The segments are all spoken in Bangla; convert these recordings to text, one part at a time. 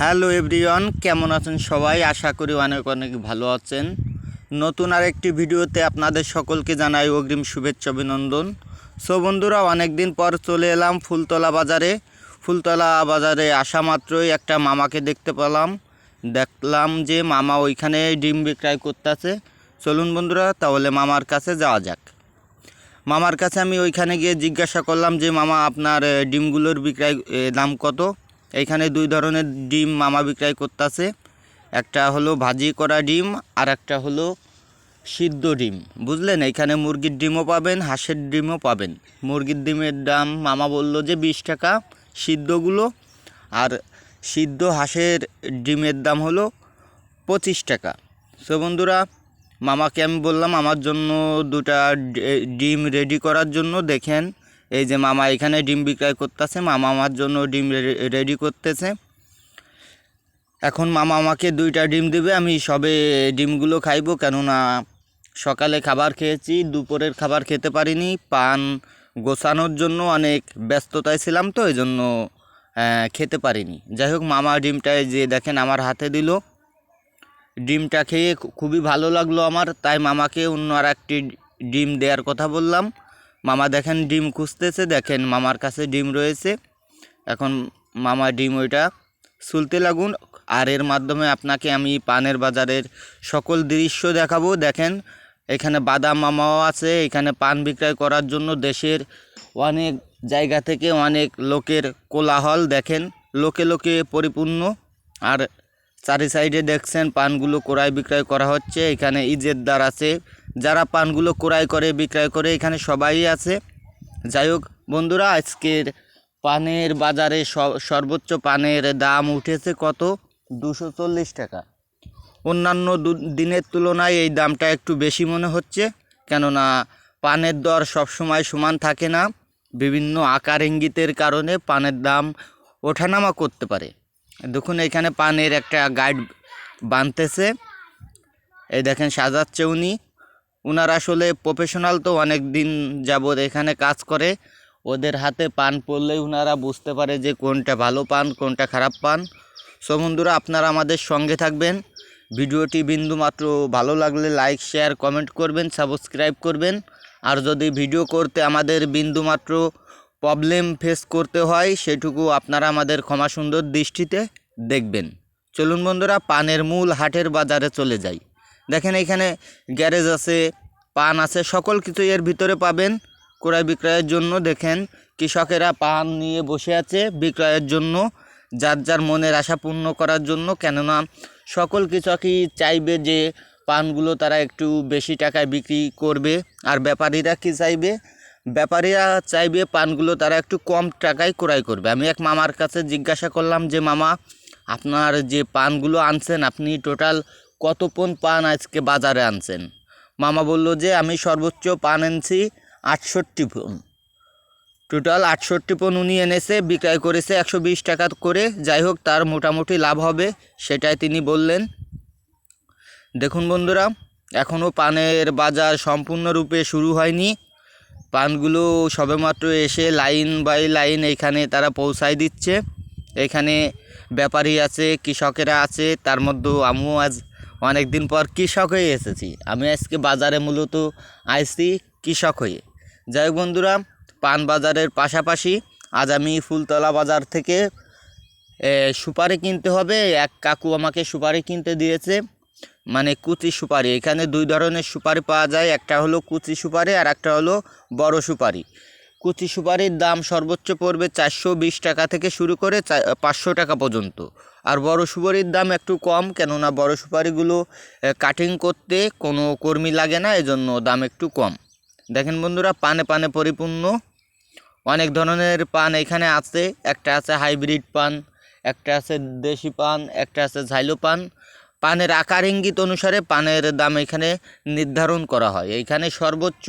হ্যালো এভরিওয়ান, কেমন আছেন সবাই? আশা করি অনেক অনেক ভালো আছেন। নতুন আর একটি ভিডিওতে আপনাদের সকলকে জানাই অগ্রিম শুভেচ্ছা, অভিনন্দন। সো বন্ধুরা অনেক দিন পর চলে এলাম ফুলতলা বাজারে। ফুলতলা বাজারে আসা মাত্রই একটা মামাকে দেখতে পেলাম। দেখলাম যে মামা ওইখানে ডিম বিক্রয় করতেছে। চলুন বন্ধুরা, তাহলে মামার কাছে যাওয়া যাক। মামার কাছে আমি ওইখানে গিয়ে জিজ্ঞাসা করলাম যে, মামা, আপনার ডিমগুলোর বিক্রয় দাম কত? এইখানে দুই ধরনের ডিম মামা বিক্রয় করতেছে। একটা হলো ভাজি করা ডিম, আর একটা হলো সিদ্ধ ডিম। বুঝলেন? এখানে মুরগির ডিমও পাবেন, হাঁসের ডিমও পাবেন। মুরগির ডিমের দাম মামা বলল যে বিশ টাকা সিদ্ধগুলো, আর সিদ্ধ হাঁসের ডিমের দাম হলো পঁচিশ টাকা। সো বন্ধুরা, মামাকে আমি বললাম আমার জন্য দুটা ডিম রেডি করার জন্য দেখেন। এই যে মামা এখানে ডিম বিক্রয় করতেছে, মামা আমার জন্য ডিম রেডি করতেছে। এখন মামা আমাকে দুইটা ডিম দেবে, আমি সবে ডিমগুলো খাইবো, কেননা সকালে খাবার খেয়েছি, দুপুরের খাবার খেতে পারিনি, পান গোছানোর জন্য অনেক ব্যস্ততায় ছিলাম তো এই জন্য খেতে পারিনি। যাই হোক, মামা ডিমটায় যে দেখেন আমার হাতে দিল। ডিমটা খেয়ে খুবই ভালো লাগল আমার, তাই মামাকে অন্য আর একটি ডিম দেওয়ার কথা বললাম। মামা দেখেন ডিম খুঁজতেছে, দেখেন মামার কাছে ডিম রয়েছে। এখন মামা ডিম ওইটা সুলতে লাগুন, আর এর মাধ্যমে আপনাকে আমি পানের বাজারের সকল দৃশ্য দেখাবো। দেখেন, এখানে বাদাম মামাও আছে, এখানে পান বিক্রয় করার জন্য দেশের অনেক জায়গা থেকে অনেক লোকের কোলাহল, দেখেন, লোকে লোকে পরিপূর্ণ। আর চারি সাইডে দেখছেন, পানগুলো ক্রয় বিক্রয় করা হচ্ছে, এখানে ইজেরদার আছে। যারা পানগুলো ক্রয় করে, বিক্রয় করে, এখানে সবাই আছে। যাই হোক, বন্ধুরা, আজকের পানের বাজারে সর্বোচ্চ পানের দাম উঠেছে কত? দুশো চল্লিশ টাকা। অন্যান্য দিনের তুলনায় এই দামটা একটু বেশি মনে হচ্ছে, কেননা পানের দর সবসময় সমান থাকে না। বিভিন্ন আকার ইঙ্গিতের কারণে পানের দাম ওঠানামা করতে পারে। দেখুন, এখানে পানের একটা গাইড বানতেছে। এই দেখেন, সাজাচ্ছে উনি। ওনার আসলে প্রফেশনাল তো অনেক দিন যাবৎ এখানে কাজ করে। ওদের হাতে পান পড়লেই ওনারা বুঝতে পারে যে কোনটা ভালো পান, কোনটা খারাপ পান। সো বন্ধুরা, আপনারা আমাদের সঙ্গে থাকবেন। ভিডিওটি বিন্দু মাত্র ভালো লাগলে লাইক শেয়ার কমেন্ট করবেন সাবস্ক্রাইব করবেন। আর যদি ভিডিও করতে আমাদের বিন্দু মাত্র প্রবলেম ফেস করতে হয়, সেটুকু আপনারা আমাদের ক্ষমা সুন্দর দৃষ্টিতে দেখবেন। চলুন বন্ধুরা, পানের মূল হাটের বাজারে চলে যাই। দেখেন এখানে গ্যারেজ আছে, পান আছে, সকল কিছু এর ভিতরে পাবেন ক্রয় বিক্রয়ের জন্য। দেখেন কৃষকেরা পান নিয়ে বসে আছে বিক্রয়ের জন্য, যার যার মনের আশা পূর্ণ করার জন্য। কেননা সকল কৃষকই চাইবে যে পানগুলো তারা একটু বেশি টাকায় বিক্রি করবে। আর ব্যাপারীরা কি চাইবে? ব্যাপারীরা চাইবে পানগুলো তারা একটু কম টাকায় ক্রয় করবে। আমি এক মামার কাছে জিজ্ঞাসা করলাম যে, মামা, আপনার যে পানগুলো আনছেন, আপনি টোটাল কত পন পান আজকে বাজারে আনছেন? মামা বলল যে, আমি সর্বোচ্চ পান এনেছি আটষট্টি পন টোটাল আটষট্টি পন উনি এনেছে, বিক্রয় করেছে একশো বিশ টাকা করে। যাই হোক, তার মোটামুটি লাভ হবে, সেটাই তিনি বললেন। দেখুন বন্ধুরা এখনও পানের বাজার সম্পূর্ণরূপে শুরু হয়নি। পানগুলো সবেমাত্র এসে লাইন বাই লাইন এখানে তারা পৌঁছায় দিচ্ছে। এখানে ব্যাপারী আছে, কৃষকেরা আছে, তার মধ্যেও আমিও আজ অনেক দিন পর কৃষক হয়ে এসেছি। আমি আজকে বাজারে মূলত আইসি কৃষক হয়ে। যাই হোক বন্ধুরা, পান বাজারের পাশাপাশি আজ আমি ফুলতলা বাজার থেকে সুপারি কিনতে হবে। এক কাকু আমাকে সুপারি কিনতে দিয়েছে। মানে কুচি সুপারি। এখানে দুই ধরনের সুপারি পাওয়া যায়। একটা হলো কুচি সুপারি আর একটা হলো বড় সুপারি। কুচি সুপারির দাম সর্বোচ্চ পড়বে চারশো বিশ টাকা থেকে শুরু করে পাঁচশো টাকা পর্যন্ত। আর বড় সুপারির দাম একটু কম, কেননা বড় সুপারিগুলো কাটিং করতে কোনো কর্মী লাগে না, এজন্য দাম একটু কম। দেখেন বন্ধুরা, পানে পানে পরিপূর্ণ। অনেক ধরনের পান এখানে আছে। একটা আছে হাইব্রিড পান, একটা আছে দেশি পান, একটা আছে ঝাইলো পান। পানের আকার ইঙ্গিত অনুসারে পানের দাম এখানে নির্ধারণ করা হয়। এইখানে সর্বোচ্চ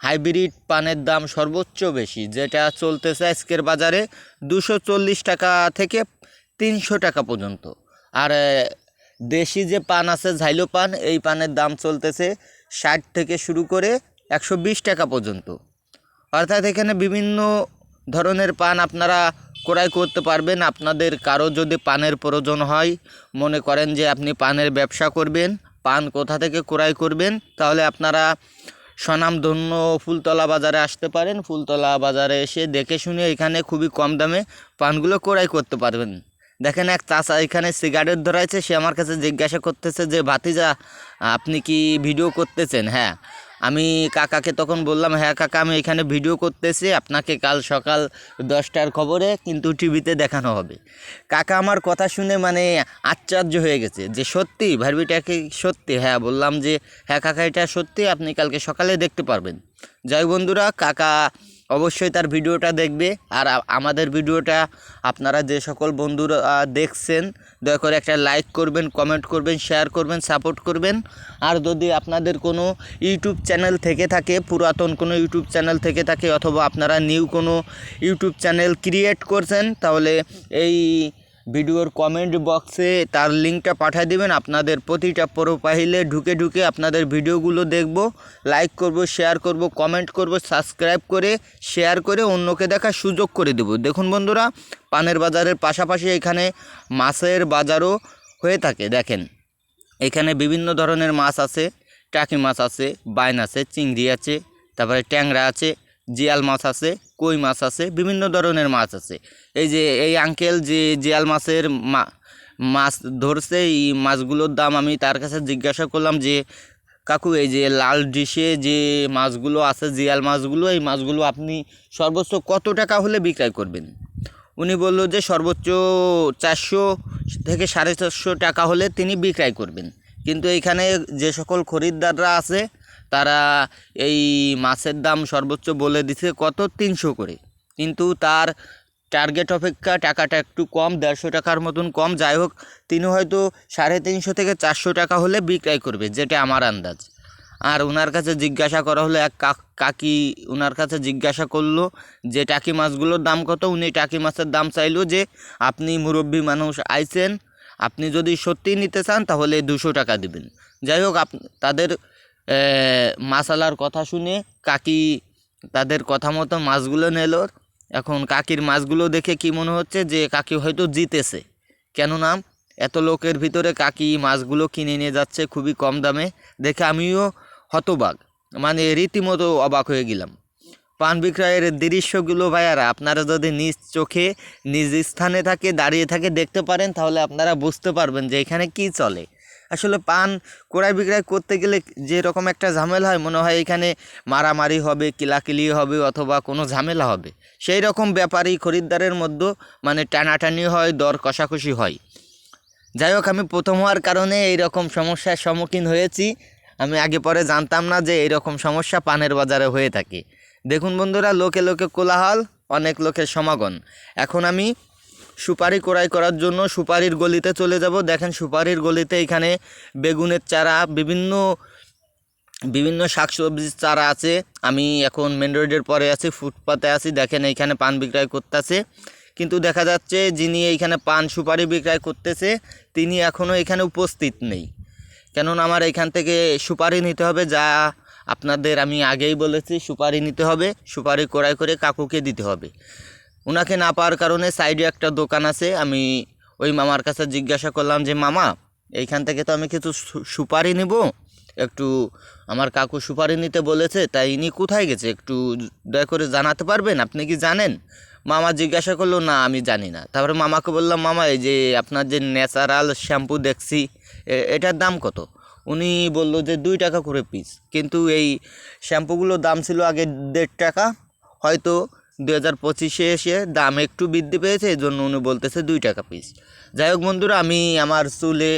হাইব্রিড পানের দাম সর্বোচ্চ বেশি, যেটা চলতেছে আজকের বাজারে দুশো চল্লিশ টাকা থেকে তিনশো টাকা পর্যন্ত। আর দেশি যে পান আছে ঝাইলো পান, এই পানের দাম চলতেছে ষাট থেকে শুরু করে একশো বিশ টাকা পর্যন্ত। অর্থাৎ এখানে বিভিন্ন ধরনের পান আপনারা ক্রয় করতে পারবেন। আপনাদের কারও যদি পানের প্রয়োজন হয়, মনে করেন যে আপনি পানের ব্যবসা করবেন, পান কোথা থেকে ক্রয় করবেন, তাহলে আপনারা স্বনামধন্য ফুলতলা বাজারে আসতে পারেন। ফুলতলা বাজারে এসে দেখে শুনে এখানে খুবই কম দামে পানগুলো ক্রয় করতে পারবেন। দেখেন এক চাষা এখানে সিগারেট ধরাইছে, সে আমার কাছে জিজ্ঞাসা করতেছে যে, ভাতিজা, আপনি কি ভিডিও করতেছেন? হ্যাঁ। আমি কাকাকে তখন বললাম হ্যাঁ কাকা, আমি এখানে ভিডিও করতেছি, আপনাকে কাল সকাল দশটার খবরে কিন্তু টিভিতে দেখানো হবে। কাকা আমার কথা শুনে মানে আশ্চর্য হয়ে গেছে যে, সত্যি? ভারবিটাকে সত্যি? হ্যাঁ বললাম যে হ্যাঁ কাকা, এটা সত্যি, আপনি কালকে সকালে দেখতে পারবেন। জয় বন্ধুরা, কাকা অবশ্যই তার ভিডিওটা দেখবে। আর আমাদের ভিডিওটা আপনারা যে সকল বন্ধুরা দেখছেন, দয়া করে একটা লাইক করবেন কমেন্ট করবেন শেয়ার করবেন সাপোর্ট করবেন। আর যদি আপনাদের কোনো ইউটিউব চ্যানেল থেকে থাকে, পুরাতন কোনো ইউটিউব চ্যানেল থেকে থাকে, অথবা আপনারা নিউ কোনো ইউটিউব চ্যানেল ক্রিয়েট করছেন, তাহলে এই ভিডিওর কমেন্ট বক্সে তার লিঙ্কটা পাঠিয়ে দেবেন। আপনাদের প্রতিটা প্রোফাইলে ঢুকে ঢুকে আপনাদের ভিডিওগুলো দেখব লাইক করব শেয়ার করব কমেন্ট করব সাবস্ক্রাইব করে শেয়ার করে অন্যকে দেখার সুযোগ করে দেব। দেখুন বন্ধুরা, পানের বাজারের পাশাপাশি এখানে মাছের বাজারও হয়ে থাকে, দেখেন। এখানে বিভিন্ন ধরনের মাছ আছে, টাকি মাছ আছে, বাইন আছে, চিংড়ি আছে, তারপরে ট্যাংরা আছে জিয়াল মাছ আছে, কই মাছ আছে, বিভিন্ন ধরনের মাছ আছে। এই যে, এই আঙ্কেল যে জিয়াল মাছের মা- মাছ ধরছে, এই মাছগুলোর দাম আমি তার কাছে জিজ্ঞাসা করলাম যে, কাকু, এই যে লাল ডিশে যে মাছগুলো আছে, জিয়াল মাছগুলো, এই মাছগুলো আপনি সর্বোচ্চ কত টাকা হলে বিক্রয় করবেন? উনি বলল যে, সর্বোচ্চ চারশো থেকে সাড়ে চারশো টাকা হলে তিনি বিক্রয় করবেন। কিন্তু এইখানে যে সকল খরিদ্দাররা আছে তারা এই মাছের দাম সর্বোচ্চ বলে দিছে কত? তিনশো করে। কিন্তু তার টার্গেট অপেক্ষা টাকাটা একটু কম, দেড়শো টাকার মতন কম। যাই হোক, তিনি হয়তো সাড়ে তিনশো থেকে চারশো টাকা হলে বিক্রয় করবে, যেটা আমার আন্দাজ। আর ওনার কাছে জিজ্ঞাসা করা হলো, এক কাক- ওনার কাছে জিজ্ঞাসা করল যে, টাকি মাছগুলোর দাম কত? উনি টাকি মাছের দাম চাইলো যে, আপনি মুরব্বী মানুষ আইছেন, আপনি যদি সত্যি নিতে চান তাহলে দুশো টাকা দিবেন। যাই হোক, আপ, তাদের মাসালার কথা শুনে কাকি তাদের কথা মতো মাছগুলো নিল। এখন কাকির মাছগুলো দেখে কি মনে হচ্ছে যে কাকি হয়তো জিতেছে। কেননা এত লোকের ভিতরে কাকি মাছগুলো কিনে নিয়ে যাচ্ছে খুবই কম দামে। দেখে আমিও হতবাক। মানে রীতিমতো অবাক হয়ে গেলাম। পান বিক্রয়ের দৃশ্যগুলো ভাইয়ারা, আপনারা যদি নিজ চোখে, নিজ স্থানে থাকে, দাঁড়িয়ে থাকে, দেখতে পারেন, তাহলে আপনারা বুঝতে পারবেন যে এখানে কি চলে। আসলে পান ক্রয় বিক্রয় করতে গেলে যেরকম একটা ঝামেলা হয়, মনে হয় এখানে মারামারি হবে, কিলাকিলি হবে অথবা কোনো ঝামেলা হবে। সেই রকম ব্যাপারই খরিদ্দারের মধ্যে মানে টানাটানি হয়, দর কষাকষি হয়। যাই হোক, আমি প্রথম হওয়ার কারণে এই রকম সমস্যার সম্মুখীন হয়েছি। আমি আগে পরে জানতাম না যে এই রকম সমস্যা পানের বাজারে হয়ে থাকে। দেখুন বন্ধুরা, লোকে লোকে কোলাহল, অনেক লোকের সমাগম। এখন আমি সুপারি ক্রয় করার জন্য সুপারির গলিতে চলে যাব। দেখেন সুপারির গলিতে এখানে বেগুনের চারা, বিভিন্ন বিভিন্ন শাকসবজির চারা আছে। আমি এখন মেন রোডের পরে আছি, ফুটপাতে আছি। দেখেন এইখানে পান বিক্রয় করতেছে। কিন্তু দেখা যাচ্ছে যিনি এইখানে পান সুপারি বিক্রয় করতেছে, তিনি এখনও এখানে উপস্থিত নেই। কেননা আমার এখান থেকে সুপারি নিতে হবে, যা আপনাদের আমি আগেই বলেছি, সুপারি নিতে হবে। সুপারি ক্রয় করে কাকুকে দিতে হবে। ওনাকে না পাওয়ার কারণে সাইডে একটা দোকান আছে, আমি ওই মামার কাছে জিজ্ঞাসা করলাম যে, মামা, এইখান থেকে তো আমি কিছু সুপারি নিব। একটু আমার কাকু সুপারি নিতে বলেছে, তাই ইনি কোথায় গেছে একটু দয়া করে জানাতে পারবেন? আপনি কি জানেন? মামা জিজ্ঞাসা করল, না, আমি জানি না। তারপরে মামাকে বললাম, মামা, এই যে আপনার যে ন্যাচারাল শ্যাম্পু দেখছি এটার দাম কত? উনি বলল যে, দুই টাকা করে পিস। কিন্তু এই শ্যাম্পুগুলোর দাম ছিল আগে দেড় টাকা, হয়তো দু হাজার পঁচিশে এসে দাম একটু বৃদ্ধি পেয়েছে এই জন্য উনি বলতেছে দুই টাকা পিস যাই হোক বন্ধুরা, আমি আমার চুলে,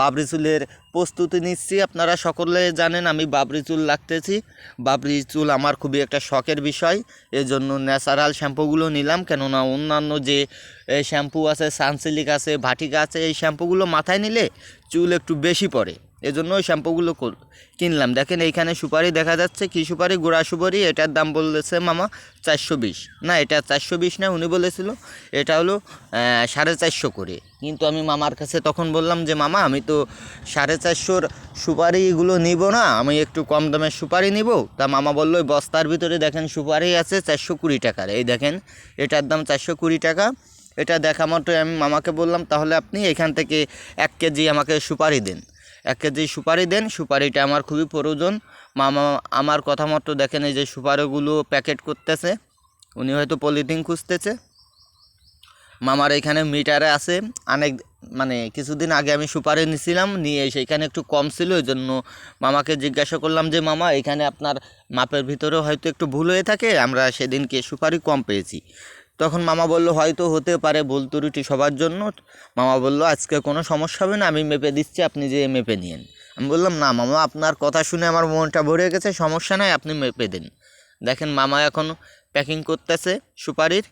বাবরি চুলের প্রস্তুতি নিচ্ছি, আপনারা সকলে জানেন আমি বাবরি চুল লাগতেছি। বাবরি চুল আমার খুবই একটা শখের বিষয় এই জন্য ন্যাচারাল শ্যাম্পুগুলো নিলাম, কেননা অন্যান্য যে শ্যাম্পু আছে, সানসিলিক আছে, ভাটিকা আছে, এই শ্যাম্পুগুলো মাথায় নিলে চুল একটু বেশি পড়ে। এজন্য ওই শ্যাম্পুগুলো কিনলাম। দেখেন এইখানে সুপারি দেখা যাচ্ছে। কি সুপারি? গোড়া সুপারি। এটার দাম বলেছে মামা চারশো বিশ। না, এটা চারশো বিশ না, উনি বলেছিল এটা হলো সাড়ে চারশো করে। কিন্তু আমি মামার কাছে তখন বললাম যে, মামা, আমি তো সাড়ে চারশোর সুপারিগুলো নিব না। আমি একটু কম দামের সুপারি নিব। তা মামা বলল, ওই বস্তার ভিতরে দেখেন সুপারি আছে চারশো কুড়ি টাকার। এই দেখেন, এটার দাম চারশো কুড়ি টাকা। এটা দেখা মতো আমি মামাকে বললাম, তাহলে আপনি এখান থেকে এক কেজি আমাকে সুপারি দেন। এক কেজি সুপারি দেন। সুপারিটা আমার খুবই প্রয়োজন। মামা আমার কথা মতো দেখেন এই যে সুপারিগুলো প্যাকেট করতেছে। উনি হয়তো পলিথিন খুঁজতেছে। মামার এখানে মিটারে আছে। অনেক মানে কিছুদিন আগে আমি সুপারি নিছিলাম, নিয়ে সেইখানে একটু কম ছিল ওই জন্য মামাকে জিজ্ঞাসা করলাম যে, মামা, এখানে আপনার মাপের ভিতরেও হয়তো একটু ভুল হয়ে থাকে, আমরা সেদিনকে সুপারি কম পেয়েছি। তখন মামা বলল, হয়তো হতে পারে ভুল ত্রুটি সবার জন্য। মামা বলল, আজকে কোনো সমস্যা হবে না, আমি মেপে দিচ্ছি, আপনি যে মেপে নিন আমি বললাম, না মামা, আপনার কথা শুনে আমার মনটা ভরে গেছে, সমস্যা নাই, আপনি মেপে দিন। দেখেন মামা এখন প্যাকিং করতেছে, সুপারির।